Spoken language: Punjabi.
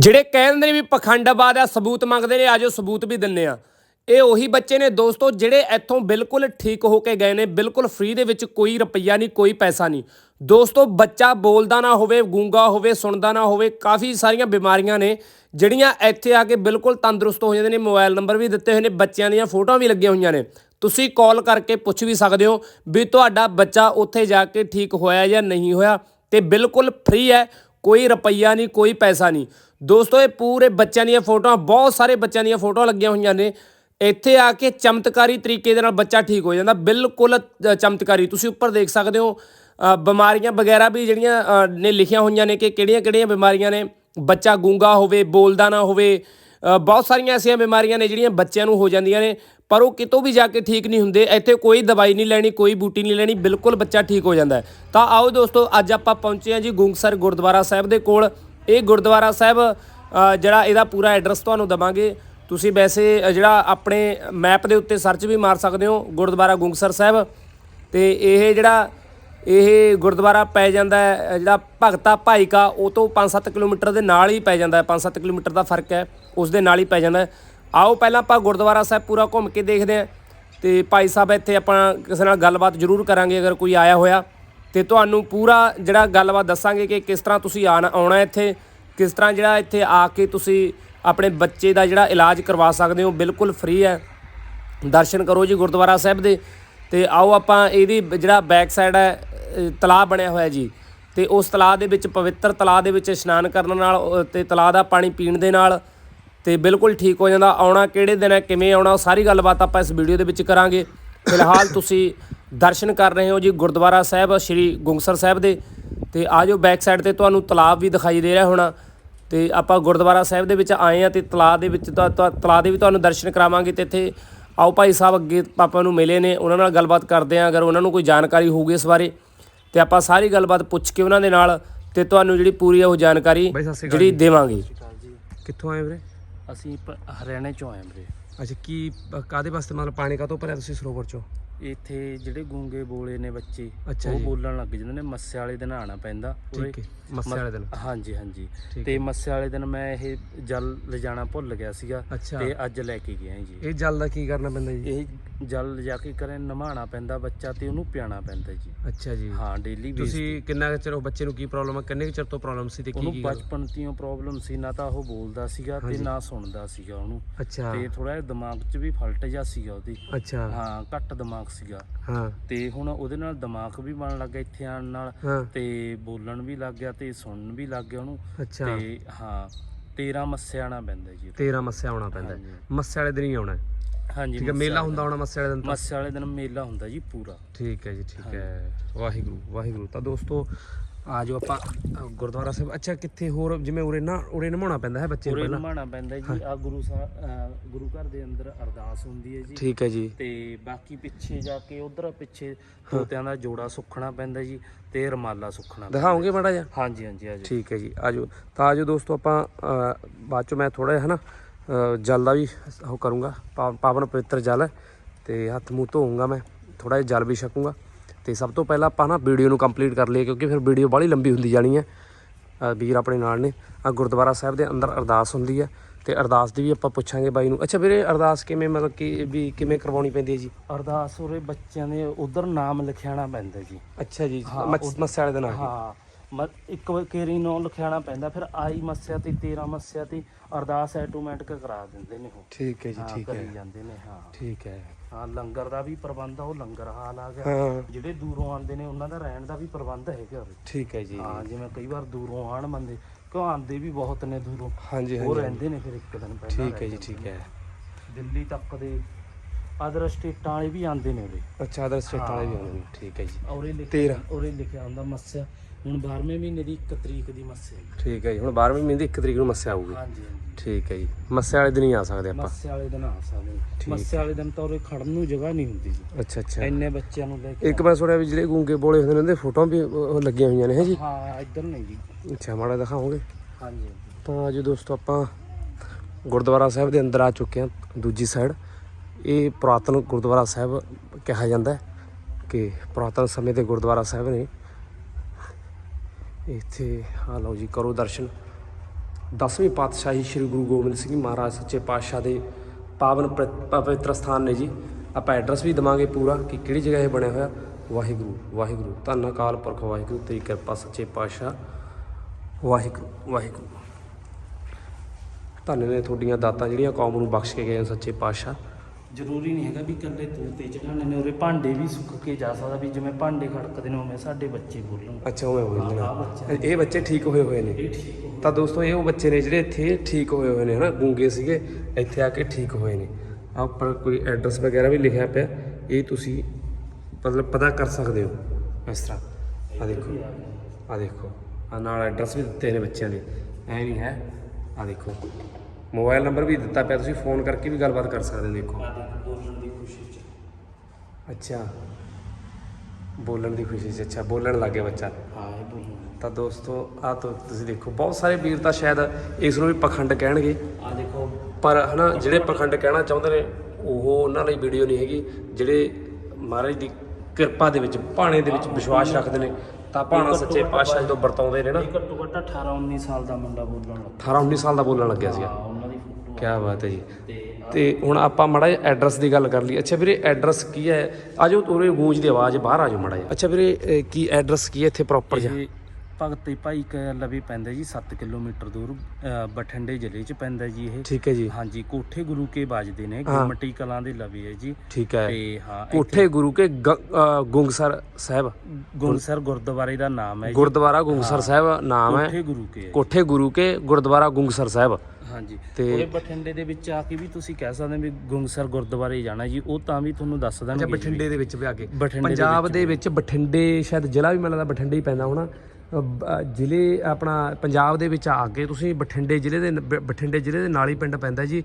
ਜਿਹੜੇ ਕਹਿੰਦੇ ਨੇ ਵੀ ਪਖੰਡਵਾਦ ਆ, ਸਬੂਤ ਮੰਗਦੇ ਨੇ, ਆਜੋ ਸਬੂਤ ਵੀ ਦਿੰਨੇ ਆ। ਇਹ ਉਹੀ ਬੱਚੇ ਨੇ ਦੋਸਤੋ, ਜਿਹੜੇ ਇੱਥੋਂ ਬਿਲਕੁਲ ਠੀਕ ਹੋ ਕੇ ਗਏ ਨੇ, ਬਿਲਕੁਲ ਫ੍ਰੀ ਦੇ ਵਿੱਚ ਕੋਈ ਰੁਪਈਆ ਨਹੀਂ, ਕੋਈ ਪੈਸਾ ਨਹੀਂ। ਦੋਸਤੋ, ਬੱਚਾ ਬੋਲਦਾ ਨਾ ਹੋਵੇ, ਗੂੰਗਾ ਹੋਵੇ, ਸੁਣਦਾ ਨਾ ਹੋਵੇ, ਕਾਫੀ ਸਾਰੀਆਂ ਬਿਮਾਰੀਆਂ ਨੇ, ਜਿਹੜੀਆਂ ਇੱਥੇ ਆ ਕੇ ਬਿਲਕੁਲ ਤੰਦਰੁਸਤ ਹੋ ਜਾਂਦੇ ਨੇ, ਮੋਬਾਈਲ ਨੰਬਰ ਵੀ ਦਿੱਤੇ ਹੋਏ ਨੇ, ਬੱਚਿਆਂ ਦੀਆਂ ਫੋਟੋਆਂ ਵੀ ਲੱਗੀਆਂ ਹੋਈਆਂ ਨੇ। ਤੁਸੀਂ ਕਾਲ ਕਰਕੇ ਪੁੱਛ ਵੀ ਸਕਦੇ ਹੋ ਵੀ ਤੁਹਾਡਾ ਬੱਚਾ ਉੱਥੇ ਜਾ ਕੇ ਠੀਕ ਹੋਇਆ ਜਾਂ ਨਹੀਂ ਹੋਇਆ, ਤੇ ਬਿਲਕੁਲ ਫ੍ਰੀ ਹੈ। ਕੋਈ ਰੁਪਈਆ ਨਹੀਂ, ਕੋਈ ਪੈਸਾ ਨਹੀਂ। ਦੋਸਤੋ, ਇਹ ਪੂਰੇ ਬੱਚਿਆਂ ਦੀਆਂ ਫੋਟੋਆਂ, ਬਹੁਤ ਸਾਰੇ ਬੱਚਿਆਂ ਦੀਆਂ ਫੋਟੋਆਂ ਲੱਗੀਆਂ ਹੋਈਆਂ ਨੇ। ਇੱਥੇ ਆ ਕੇ ਚਮਤਕਾਰੀ ਤਰੀਕੇ ਦੇ ਨਾਲ ਬੱਚਾ ਠੀਕ ਹੋ ਜਾਂਦਾ। ਬਿਲਕੁਲ ਚਮਤਕਾਰੀ। ਤੁਸੀਂ ਉੱਪਰ ਦੇਖ ਸਕਦੇ ਹੋ ਬਿਮਾਰੀਆਂ ਵਗੈਰਾ ਵੀ ਜਿਹੜੀਆਂ ਨੇ ਲਿਖੀਆਂ ਹੋਈਆਂ ਨੇ ਕਿ ਕਿਹੜੀਆਂ-ਕਿਹੜੀਆਂ ਬਿਮਾਰੀਆਂ ਨੇ। ਬੱਚਾ ਗੂੰਗਾ ਹੋਵੇ, ਬੋਲਦਾ ਨਾ ਹੋਵੇ ਬਹੁਤ ਸਾਰੀਆਂ ਐਸੀਆਂ ਬਿਮਾਰੀਆਂ ਨੇ ਜਿਹੜੀਆਂ ਬੱਚਿਆਂ ਨੂੰ ਹੋ ਜਾਂਦੀਆਂ ਨੇ। ਪਰ ਉਹ ਕਿਤੋਂ ਵੀ ਜਾ ਕੇ ਠੀਕ ਨਹੀਂ ਹੁੰਦੇ, ਇੱਥੇ ਕੋਈ ਦਵਾਈ ਨਹੀਂ ਲੈਣੀ, ਕੋਈ ਬੂਟੀ ਨਹੀਂ ਲੈਣੀ, ਬਿਲਕੁਲ ਬੱਚਾ ਠੀਕ ਹੋ ਜਾਂਦਾ ਤਾਂ ਆਓ ਦੋਸਤੋ, ਅੱਜ ਆਪਾਂ ਪਹੁੰਚੇ ਹਾਂ ਜੀ ਗੁੰਗਸਰ ਗੁਰਦੁਆਰਾ ਸਾਹਿਬ ਦੇ ਕੋਲ। ਇਹ ਗੁਰਦੁਆਰਾ ਸਾਹਿਬ ਜਿਹੜਾ ਇਹਦਾ ਪੂਰਾ ਐਡਰੈਸ ਤੁਹਾਨੂੰ ਦਵਾਂਗੇ। ਤੁਸੀਂ ਵੈਸੇ ਜਿਹੜਾ ਆਪਣੇ ਮੈਪ ਦੇ ਉੱਤੇ ਸਰਚ ਵੀ ਮਾਰ ਸਕਦੇ ਹੋ, ਗੁਰਦੁਆਰਾ ਗੁੰਗਸਰ ਸਾਹਿਬ। ਤੇ ਇਹ ਜਿਹੜਾ, ਇਹ ਗੁਰਦੁਆਰਾ ਪੈ ਜਾਂਦਾ ਹੈ ਜਿਹੜਾ ਭਗਤਾ ਭਾਈਕਾ, ਉਹ ਤੋਂ 5-7 ਕਿਲੋਮੀਟਰ ਦੇ ਨਾਲ ਹੀ ਪੈ ਜਾਂਦਾ ਹੈ। 5-7 ਕਿਲੋਮੀਟਰ ਦਾ ਫ਼ਰਕ ਹੈ, ਉਸ ਦੇ ਨਾਲ ਹੀ ਪੈ ਜਾਂਦਾ ਹੈ। ਆਓ ਪਹਿਲਾਂ ਆਪਾਂ ਗੁਰਦੁਆਰਾ ਸਾਹਿਬ ਪੂਰਾ ਘੁੰਮ ਕੇ ਦੇਖਦੇ ਹਾਂ ਤੇ ਭਾਈ ਸਾਹਿਬ ਇੱਥੇ ਆਪਾਂ ਕਿਸੇ ਨਾਲ ਗੱਲਬਾਤ ਜ਼ਰੂਰ ਕਰਾਂਗੇ ਅਗਰ ਕੋਈ ਆਇਆ ਹੋਇਆ। ਤੇ ਤੁਹਾਨੂੰ ਪੂਰਾ ਜਿਹੜਾ ਗੱਲਬਾਤ ਦੱਸਾਂਗੇ ਕਿ ਕਿਸ ਤਰ੍ਹਾਂ ਤੁਸੀਂ ਆਉਣਾ ਇੱਥੇ ਕਿਸ ਤਰ੍ਹਾਂ ਜਿਹੜਾ ਇੱਥੇ ਆ ਕੇ ਤੁਸੀਂ ਆਪਣੇ ਬੱਚੇ ਦਾ ਜਿਹੜਾ ਇਲਾਜ ਕਰਵਾ ਸਕਦੇ ਹੋ ਬਿਲਕੁਲ ਫ੍ਰੀ ਹੈ। ਦਰਸ਼ਨ ਕਰੋ ਜੀ ਗੁਰਦੁਆਰਾ ਸਾਹਿਬ ਦੇ। ਤੇ ਆਓ ਆਪਾਂ ਇਹਦੀ ਜਿਹੜਾ ਬੈਕ ਸਾਈਡ ਹੈ ਅ, ਤਲਾਅ ਬਣਿਆ ਹੋਇਆ ਜੀ। ਤੇ ਉਸ ਤਲਾਅ ਦੇ ਵਿੱਚ ਪਵਿੱਤਰ ਤਲਾਅ ਦੇ ਵਿੱਚ ਇਸ਼ਨਾਨ ਕਰਨ ਨਾਲ ਅ, ਤੇ ਤਲਾਅ ਦਾ ਪਾਣੀ ਪੀਣ ਦੇ ਨਾਲ ਤੇ ਬਿਲਕੁਲ ਠੀਕ ਹੋ ਜਾਂਦਾ। ਆਉਣਾ ਕਿਹੜੇ ਦਿਨ ਹੈ ਕਿਵੇਂ ਆਉਣਾ ਉਹ ਸਾਰੀ ਗੱਲਬਾਤ ਆਪਾਂ ਇਸ ਵੀਡੀਓ ਦੇ ਵਿੱਚ ਕਰਾਂਗੇ। ਫਿਲਹਾਲ ਤੁਸੀਂ ਦਰਸ਼ਨ ਕਰ ਰਹੇ ਹੋ ਜੀ ਗੁਰਦੁਆਰਾ ਸਾਹਿਬ ਸ੍ਰੀ ਗੁੰਗਸਰ ਸਾਹਿਬ ਦੇ। ਤੇ ਆਜੋ ਬੈਕ ਸਾਈਡ ਤੇ ਤੁਹਾਨੂੰ ਤਲਾਅ ਵੀ ਦਿਖਾਈ ਦੇ ਰਿਹਾ ਹੋਣਾ। ਤੇ ਆਪਾਂ ਗੁਰਦੁਆਰਾ ਸਾਹਿਬ ਦੇ ਵਿੱਚ ਆਏ ਆ ਤੇ ਤਲਾਅ ਦੇ ਵਿੱਚ ਤਾਂ ਤਾਂ ਤਲਾਅ ਦੇ ਵੀ ਤੁਹਾਨੂੰ ਦਰਸ਼ਨ ਕਰਾਵਾਂਗੇ ਤੇ ਇੱਥੇ ਆਓ ਭਾਈ ਸਾਹਿਬ ਅੱਗੇ ਪਾਪਾ ਨੂੰ ਮਿਲੇ ਨੇ ਉਹਨਾਂ ਨਾਲ ਗੱਲਬਾਤ ਕਰਦੇ ਆ ਅਗਰ ਉਹਨਾਂ ਨੂੰ ਕੋਈ ਜਾਣਕਾਰੀ ਹੋਊਗੀ ਇਸ ਬਾਰੇ। ਤੇ ਆਪਾਂ ਸਾਰੀ ਗੱਲਬਾਤ ਪੁੱਛ ਕੇ ਉਹਨਾਂ ਦੇ ਨਾਲ ਤੇ ਤੁਹਾਨੂੰ ਜਿਹੜੀ ਪੂਰੀ ਉਹ ਜਾਣਕਾਰੀ ਜਿਹੜੀ ਦੇਵਾਂਗੇ। ਕਿੱਥੋਂ ਆਏ ਵੀਰੇ? ਅਸੀਂ ਪ- ਹਰਿਆਣੇ ਚੋਂ ਆਏ ਵੀਰੇ। ਅੱਛਾ ਕੀ ਅ, ਕਾਹਦੇ ਵਾਸਤੇ ਮਤਲਬ ਪਾਣੀ ਕਾਹਤੋਂ ਭਰਿਆ ਤੁਸੀਂ ਸਰੋਵਰ ਚੋਂ? ਇੱਥੇ ਜਿਹੜੇ ਗੂੰਗੇ ਬੋਲੇ ਨੇ ਬੱਚੇ ਅੱਛਾ ਉਹ ਜੀ। ਬੋਲਣ ਲੱਗ ਜਾਂਦੇ ਨੇ ਮੱਸੇ ਵਾਲੇ ਦਿਨ ਆਣਾ ਪੈਂਦਾ। ਉਰੇ। ਠੀਕ ਹੈ ਮੱਸੇ ਵਾਲੇ ਦਿਨ। ਹਾਂਜੀ ਹਾਂਜੀ। ਠੀਕ ਤੇ ਮੱਸੇ ਵਾਲੇ ਦਿਨ ਮੈਂ ਇਹ ਜਲ ਲਿਜਾਣਾ ਭੁੱਲ ਗਿਆ ਸੀਗਾ ਅੱਛਾ। ਤੇ ਅੱਜ ਲੈ ਕੇ ਗਿਆ ਜੀ। ਇਹ ਜਲ ਦਾ ਕੀ ਕਰਨਾ ਪੈਂਦਾ ਜੀ? ਇਹ ਜਲ ਲਿਜਾ ਕੇ ਕਰੇ ਨਮਾਣਾ ਪੈਂਦਾ ਬੱਚਾ ਤੇ ਉਹਨੂੰ ਪਿਆਣਾ ਪੈਂਦਾ ਜੀ। ਅੱਛਾ ਜੀ। ਹਾਂ ਡੇਲੀ ਬੇਸ ਤੁਸੀਂ ਕਿੰਨਾ ਕੁ ਚਿਰ ਉਹ ਬੱਚੇ ਨੂੰ ਕੀ ਪ੍ਰੋਬਲਮ ਹੈ ਕਿੰਨੇ ਕੁ ਚਿਰ ਤੋਂ ਪ੍ਰੋਬਲਮ ਸੀ ਤੇ ਕੀ ਉਹਨੂੰ ਕੀ ਗੱਲ? ਬਚਪਨ ਤੋਂ ਪ੍ਰੋਬਲਮ ਸੀ ਨਾ ਤਾਂ ਉਹ ਬੋਲਦਾ ਸੀਗਾ ਤੇ ਹਾਂਜੀ। ਨਾ ਸੁਣਦਾ ਸੀਗਾ ਉਹਨੂੰ। ਅੱਛਾ। ਤੇ ਥੋੜਾ ਜਿਹਾ ਦਿਮਾਗ 'ਚ ਵੀ ਫਲਟ ਜਾ ਸੀਗਾ ਉਹਦੀ। ਅੱਛਾ। ਹਾਂ ਘੱਟ ਦਿਮਾਗ ਸੀਗਾ। ਹਾਂ। ਤੇ ਹੁਣ ਉਹਦੇ ਨਾਲ ਦਿਮਾਗ ਵੀ ਬਣਨ ਲੱਗ ਗਿਆ ਇੱਥੇ ਆਉਣ ਨਾਲ। ਹਾਂ। ਤੇ ਬੋਲਣ ਵੀ ਲੱਗ ਗਿਆ ਤੇ ਸੁਣਨ ਵੀ ਲੱਗ ਗਿਆ ਉਹਨੂੰ। ਅੱਛਾ। ਤੇ ਹਾਂ 13 ਮੱਸਿਆ ਆਉਣਾ ਪੈਂਦਾ ਜੀ। 13 ਮੱਸੇ ਆਉਣਾ ਪੈਂਦਾ। ਹਾਂਜੀ। ਮੱਸੇ ਵਾਲੇ ਦਿਨ ਹੀ ਆਉਣਾ। ਹੈ। ਹਾਂਜੀ ਠੀਕ ਹੈ ਮੇਲਾ ਹੁੰਦਾ ਹੋਣਾ ਮੱਸੇ ਵਾਲੇ ਦਿਨ ਤਾਂ? ਮੱਸੇ ਵਾਲੇ ਦਿਨ ਮੇਲਾ ਹੁੰਦਾ ਜੀ ਪੂਰਾ। ਠੀਕ ਹੈ ਜੀ ਠੀਕ ਹੈ। ਵਾਹਿਗੁਰੂ ਵਾਹਿਗੁਰੂ। ਤਾਂ ਦੋਸਤੋ ਆ ਜੋ ਆਪਾਂ ਗੁਰਦੁਆਰਾ ਸਾਹਿਬ। ਅੱਛਾ ਕਿੱਥੇ ਹੋਰ ਜਿਵੇਂ ਉਰੇ ਨਾ ਉਰੇ ਨਮਾਉਣਾ ਪੈਂਦਾ ਹੈ ਬੱਚੇ ਨੂੰ ਪਹਿਲਾਂ? ਨਮਾਣਾ ਪੈਂਦਾ ਜੀ। ਆ ਗੁਰੂ ਸਾਹਿਬ ਗੁਰੂ ਘਰ ਦੇ ਅੰਦਰ ਅਰਦਾਸ ਹੁੰਦੀ ਹੈ ਜੀ। ਠੀਕ ਹੈ ਜੀ। ਤੇ ਬਾਕੀ ਪਿੱਛੇ ਜਾ ਕੇ ਉਧਰ ਪਿੱਛੇ ਤੋਤਿਆਂ ਦਾ ਜੋੜਾ ਸੁੱਖਣਾ ਪੈਂਦਾ ਜੀ ਤੇ ਰਮਾਲਾ ਸੁੱਖਣਾ। ਦਿਖਾਓਗੇ ਮਾੜਾ ਜਿਹਾ? ਹਾਂਜੀ ਹਾਂਜੀ ਆਜੋ ਠੀਕ ਹੈ ਜੀ ਆਜੋ ਤਾਂ ਆਜੋ ਦੋਸਤੋ ਆਪਾਂ ਬਾਅਦ ਚੋਂ ਮੈਂ ਥੋੜਾ ਜਿਹਾ ਹਨਾ ਜਲ ਦਾ ਵੀ ਉਹ ਕਰੂੰਗਾ ਪਾਵਨ ਪਵਿੱਤਰ ਜਲ ਤੇ ਹੱਥ ਮੂੰਹ ਧੋਊਂਗਾ ਮੈਂ ਥੋੜਾ ਜਿਹਾ ਜਲ ਵੀ ਛਕੂੰਗਾ ਤੇ ਸਭ ਤੋਂ ਪਹਿਲਾਂ ਆਪਾਂ ਨਾ ਵੀਡੀਓ ਨੂੰ ਕੰਪਲੀਟ ਕਰ ਲਈਏ ਕਿਉਂਕਿ ਫਿਰ ਵੀਡੀਓ ਬਾਹਲੀ ਲੰਬੀ ਹੁੰਦੀ ਜਾਣੀ ਹੈ। ਵੀਰ ਆਪਣੇ ਨਾਲ ਨੇ ਆ ਗੁਰਦੁਆਰਾ ਸਾਹਿਬ ਦੇ ਅੰਦਰ ਅਰਦਾਸ ਹੁੰਦੀ ਹੈ ਤੇ ਅਰਦਾਸ ਦੀ ਵੀ ਆਪਾਂ ਪੁੱਛਾਂਗੇ ਬਾਈ ਨੂੰ ਅੱਛਾ ਵੀਰੇ ਅਰਦਾਸ ਕਿਵੇਂ ਮਤਲਬ ਕਿ ਵੀ ਕਿਵੇਂ ਕਰਵਾਉਣੀ ਪੈਂਦੀ ਹੈ ਜੀ? ਅਰਦਾਸ ਉਰੇ ਬੱਚਿਆਂ ਦੇ ਉਧਰ ਨਾਮ ਲਿਖਿਆਣਾ ਪੈਂਦਾ ਜੀ। ਅੱਛਾ ਜੀ ਹਾਂ, ਮੱਸ- ਮੱਸੇ ਵਾਲੇ ਦਿਨ ਆ ਗਏ ਹਾਂ ਮ ਇੱਕ ਵਾਰ ਕੇਰੀ ਨੌ ਲਿਖਿਆਣਾ ਪੈਂਦਾ ਫਿਰ ਆਈ ਮੱਸਿਆ ਤੇ 13 ਮੱਸਿਆ ਤੇ ਅਰਦਾਸ ਆਟੋਮੈਟਿਕ ਕਰਾ ਦਿੰਦੇ ਨੇ ਉਹ। ਠੀਕ ਹੈ ਜੀ ਹਾਂ, ਠੀਕ ਕਰੀ ਹੈ। ਜਾਂਦੇ ਨੇ ਹਾਂ। ਠੀਕ ਹੈ। ਹਾਂ ਲੰਗਰ ਦਾ ਵੀ ਪ੍ਰਬੰਧ ਆ ਉਹ ਲੰਗਰ ਹਾਲ ਆ ਗਿਆ। ਹਾਂ। ਜਿਹੜੇ ਦੂਰੋਂ ਆਉਂਦੇ ਨੇ ਉਹਨਾਂ ਦਾ ਰਹਿਣ ਦਾ ਵੀ ਪ੍ਰਬੰਧ ਹੈਗਾ ਉਰੇ ਠੀਕ ਹੈ ਜੀ। ਹਾਂ ਜਿਵੇਂ ਕਈ ਵਾਰ ਦੂਰੋਂ ਆਣ ਬੰਦੇ ਕਿਉਂ ਆਉਂਦੇ ਵੀ ਬਹੁਤ ਨੇ ਦੂਰੋਂ। ਹਾਂਜੀ ਉਹ ਹਾਂਜੀ। ਰਹਿੰਦੇ ਨੇ ਫਿਰ ਇੱਕ ਦਿਨ ਪਹਿਲਾਂ ਠੀਕ ਹੈ ਰਹਿ ਜੀ ਜਾਂਦੇ ਠੀਕ ਨੇ। ਹੈ। ਦਿੱਲੀ ਤੱਕ ਦੇ ਅਦਰ ਸਟੇਟਾਂ ਵਾਲੇ ਵੀ ਆਉਂਦੇ ਨੇ ਉਰੇ। ਅੱਛਾ ਅਦਰ ਸਟੇਟ ਵਾਲੇ ਵੀ ਆਉਂਦੇ ਨੇ। ਠੀਕ ਹੈ ਜੀ। ਔਰੇ ਲਿਖਿਆ ਤੇਰਾਂ। ਔਰੇ ਲਿਖਿਆ ਹੁੰਦਾ ਮੱਸਿਆ। ਹੁਣ 12ਵੇਂ ਮਹੀਨੇ ਦੀ 1 ਤਰੀਕ ਦੀ ਮੱਸਿਆ ਹੈ। ਠੀਕ ਹੈ ਜੀ। ਹੁਣ 12ਵੇਂ ਮਹੀਨੇ ਦੀ 1 ਤਰੀਕ ਨੂੰ ਮੱਸਿਆ ਆਊਗੀ। ਹਾਂਜੀ ਹਾਂਜੀ। ਠੀਕ ਹੈ ਜੀ। ਮੱਸਿਆ ਵਾਲੇ ਦਿਨ ਹੀ ਆ ਸਕਦੇ ਆਪਾਂ। ਮੱਸੇ ਵਾਲੇ ਦਿਨ ਆ ਸਕਦੇ ਠੀਕ। ਮੱਸੇ ਵਾਲੇ ਦਿਨ ਤਾਂ ਉਰੇ ਖੜਨ ਨੂੰ ਜਗ੍ਹਾ ਨਹੀਂ ਹੁੰਦੀ ਜੀ। ਅੱਛਾ ਅੱਛਾ। ਇੰਨੇ ਬੱਚਿਆਂ ਨੂੰ ਲੈ ਕੇ ਇੱਕ ਮੈਂ ਸੁਣਿਆ ਵੀ ਜਿਹੜੇ ਗੂੰਗੇ ਬੋਲੇ ਹੁੰਦੇ ਨੇ ਉਹਦੇ ਫੋਟੋਆਂ ਵੀ ਉਹ ਉਹ ਲੱਗੀਆਂ ਹੋਈਆਂ ਨੇ ਹੈ ਜੀ? ਹਾਂ ਇੱਧਰ ਨਹੀਂ ਜੀ। ਅੱਛਾ ਮਾੜਾ ਦਿਖਾਓਗੇ? ਹਾਂਜੀ ਤਾਂ ਅੱਜ ਦੋਸਤੋ ਆਪਾਂ ਗੁਰਦੁਆਰਾ ਸਾਹਿਬ ਦੇ ਅੰਦਰ ਆ ਚੁੱਕੇ ਹਾਂ ਦੂਜੀ ਸਾਈਡ ਇਹ ਪੁਰਾਤਨ ਗੁਰਦੁਆਰਾ ਸਾਹਿਬ ਕਿਹਾ ਜਾਂਦਾ ਹੈ ਕਿ ਪੁਰਾਤਨ ਸਮੇਂ ਦੇ ਗੁਰਦੁਆਰਾ ਸਾਹਿਬ ਨੇ ਇੱਥੇ ਆ ਲਓ ਜੀ, ਕਰੋ ਦਰਸ਼ਨ। ਦਸਵੀਂ ਪਾਤਸ਼ਾਹੀ ਸ੍ਰੀ ਗੁਰੂ ਗੋਬਿੰਦ ਸਿੰਘ ਮਹਾਰਾਜ ਸੱਚੇ ਪਾਤਸ਼ਾਹ ਦੇ ਪਾਵਨ ਪ੍ਰ- ਪਵਿੱਤਰ ਸਥਾਨ ਨੇ ਜੀ। ਆਪਾਂ ਐਡਰੈਸ ਵੀ ਦਵਾਂਗੇ ਪੂਰਾ ਕਿ ਕਿਹੜੀ ਜਗ੍ਹਾ ਇਹ ਬਣਿਆ ਹੋਇਆ। ਵਾਹਿਗੁਰੂ ਵਾਹਿਗੁਰੂ, ਧੰਨ ਅਕਾਲ ਪੁਰਖ, ਵਾਹਿਗੁਰੂ, ਤੇਰੀ ਕਿਰਪਾ ਸੱਚੇ ਪਾਤਸ਼ਾਹ। ਵਾਹਿਗੁਰੂ ਵਾਹਿਗੁਰੂ। ਧੰਨ ਨੇ ਤੁਹਾਡੀਆਂ ਦਾਤਾਂ ਜਿਹੜੀਆਂ ਕੌਮ ਨੂੰ ਬਖਸ਼ ਕੇ ਗਏ ਸੱਚੇ ਪਾਤਸ਼ਾਹ। ਜ਼ਰੂਰੀ ਨਹੀਂ ਹੈਗਾ ਵੀ ਇਕੱਲੇ ਤੋਤੇ ਚੜਾਣੇ ਨੇ ਉਰੇ ਭਾਂਡੇ ਵੀ ਸੁੱਕ ਕੇ ਜਾ ਸਕਦਾ ਵੀ ਜਿਵੇਂ ਭਾਂਡੇ ਖੜਕਦੇ ਨੇ ਉਵੇਂ ਸਾਡੇ ਬੱਚੇ ਬੋਲਣ। ਅੱਛਾ ਉਹ ਹੋਏ ਨੇ ਆਹ ਬੱਚੇ ਇਹ ਬੱਚੇ ਠੀਕ ਹੋਏ ਹੋਏ ਨੇ। ਇਹ ਠੀਕ ਹੋ ਤਾਂ ਦੋਸਤੋ ਇਹ ਉਹ ਬੱਚੇ ਨੇ ਜਿਹੜੇ ਇੱਥੇ ਠੀਕ ਹੋਏ ਹੋਏ ਨੇ ਹਨਾ? ਗੂੰਗੇ ਸੀਗੇ ਇੱਥੇ ਆ ਕੇ ਠੀਕ ਹੋਏ ਨੇ। ਆਹ ਉੱਪਰ ਕੋਈ ਐਡਰੈਸ ਵਗੈਰਾ ਵੀ ਲਿਖਿਆ ਪਿਆ। ਇਹ ਤੁਸੀਂ ਮਤਲਬ ਪਤਾ ਕਰ ਸਕਦੇ ਹੋ ਇਸ ਤਰ੍ਹਾਂ। ਆ ਦੇਖੋ। ਆ ਦੇਖੋ। ਆ ਨਾਲ ਐਡਰੈਸ ਵੀ ਦਿੱਤੇ ਨੇ ਬੱਚਿਆਂ ਦੇ ਐ ਨਹੀਂ ਹੈ। ਆ ਦੇਖੋ। ਮੋਬਾਈਲ ਨੰਬਰ ਵੀ ਦਿੱਤਾ ਪਿਆ ਤੁਸੀਂ ਫੋਨ ਕਰਕੇ ਵੀ ਗੱਲਬਾਤ ਕਰ ਸਕਦੇ ਹੋ ਦੇਖੋ। ਆਦਿ ਬੋਲਣ ਦੀ ਖੁਸ਼ੀ ਚ। ਅੱਛਾ। ਬੋਲਣ ਦੀ ਖੁਸ਼ੀ 'ਚ ਅੱਛਾ ਬੋਲਣ ਲੱਗ ਗਿਆ ਬੱਚਾ। ਹਾਂ ਇਹ ਬੋਲਣ ਤਾਂ ਦੋਸਤੋ ਆ ਤੋਂ ਤੁਸੀਂ ਦੇਖੋ ਬਹੁਤ ਸਾਰੇ ਵੀਰ ਤਾਂ ਸ਼ਾਇਦ ਇਸ ਨੂੰ ਵੀ ਪਖੰਡ ਕਹਿਣਗੇ। ਆ ਦੇਖੋ। ਪਰ ਹਨਾ ਜਿਹੜੇ ਪਖੰਡ ਕਹਿਣਾ ਚਾਹੁੰਦੇ ਨੇ ਉਹ ਉਹਨਾਂ ਲਈ ਵੀਡੀਓ ਨਹੀਂ ਹੈਗੀ। ਜਿਹੜੇ ਮਹਾਰਾਜ ਦੀ ਕਿਰਪਾ ਦੇ ਵਿੱਚ ਭਾਣੇ ਦੇ ਵਿੱਚ ਵਿਸ਼ਵਾਸ ਰੱਖਦੇ ਨੇ। ਤਾਂ ਭਾਣਾ ਸੱਚੇ ਪਾਤਸ਼ਾਹ ਜਦੋਂ ਵਰਤਾਉਂਦੇ ਨੇ ਨਾ। ਘੱਟੋ ਘੱਟ 18 19 ਸਾਲ ਦਾ ਮੁੰਡਾ ਬੋਲਣ ਲੱਗਾ। 18 19 ਸਾਲ ਦਾ ਬੋਲਣ ਲੱਗਿਆ ਸੀਗਾ। ਹਾਂ ਉਹਨਾਂ ਦੀ ਫੋਟੋ ਕੀ ਬਾਤ ਹੈ ਜੀ। ਤੇ ਹੁਣ ਆਪਾਂ ਮੜਾ ਐਡਰੈਸ ਦੀ ਗੱਲ ਕਰ ਲਈ ਅੱਛਾ ਵੀਰੇ ਐਡਰੈਸ ਕੀ ਹੈ? ਆਜੋ ਤੋਰੇ ਗੂੰਜ ਦੀ ਆਵਾਜ਼ ਬਾਹਰ ਆਜੋ ਮੜਾ ਅੱਛਾ ਵੀਰੇ ਕੀ ਐਡਰੈਸ ਕੀ ਹੈ ਇੱਥੇ ਪ੍ਰੋਪਰ ਇਹ ਭਗਤੀ ਭਾਈ ਕ ਲਵੇ ਪੈਂਦਾ ਜੀ 7 ਕਿਲੋਮੀਟਰ ਦੂਰ ਬਠਿੰਡੇ ਜ਼ਿਲ੍ਹੇ ਚ ਪੈਂਦਾ ਜੀ ਇਹ। ਠੀਕ ਹੈ ਜੀ। ਹਾਂਜੀ ਕੋਠੇ ਗੁਰੂ ਕੇ ਵੱਜਦੇ ਨੇ। ਗੁਰਮਟੀ ਕਲਾਂ ਦੇ ਲਵੇ ਹੈ ਜੀ। ਠੀਕ ਹੈ। ਤੇ ਹਾਂ ਕੋਠੇ ਗੁਰੂ ਕੇ ਗੁੰਗਸਰ ਸਾਹਿਬ। ਗੁਰਸਰ ਗੁਰਦੁਆਰੇ ਦਾ ਨਾਮ ਹੈ ਜੀ। ਗੁਰਦੁਆਰਾ ਗੁੰਗਸਰ ਸਾਹਿਬ ਨਾਮ ਹੈ। ਕੋਠੇ ਗੁਰੂ ਕੇ। ਕੋਠੇ ਗੁਰੂ ਕੇ ਗੁਰਦੁਆਰਾ ਗੁੰਗਸਰ ਸਾਹਿਬ। ਹਾਂਜੀ। ਤੇ- ਬਠਿੰਡੇ ਦੇ ਵਿੱਚ ਆ ਕੇ ਵੀ ਤੁਸੀਂ ਕਹਿ ਸਕਦੇ ਵੀ ਗੁੰਗਸਰ ਗੁਰਦੁਆਰੇ ਜਾਣਾ ਜੀ ਉਹ ਤਾਂ ਵੀ ਤੁਹਾਨੂੰ ਦੱਸ ਜੀ। ਬਠਿੰਡੇ ਦੇ ਵਿੱਚ ਵੀ ਆ ਕੇ। ਪੰਜਾਬ ਦੇ ਵਿੱਚ ਬਠਿੰਡੇ ਸ਼ਾਇਦ ਜ਼ਿਲ੍ਹਾ ਵੀ ਮੈਨੂੰ ਲੱਗਦਾ ਬਠਿੰਡੇ ਹੀ ਪੈਂਦਾ ਹੋਣਾ। ਜ਼ਿਲ੍ਹੇ ਆਪਣਾ ਪੰਜਾਬ ਦੇ ਵਿੱਚ ਆ ਕੇ ਤੁਸੀਂ ਬਠਿੰਡੇ ਜ਼ਿਲ੍ਹੇ ਦੇ ਬਠਿੰਡੇ ਜ਼ਿਲ੍ਹੇ ਦੇ ਨਾਲ ਹੀ ਪਿੰਡ ਪੈਂਦਾ ਜੀ।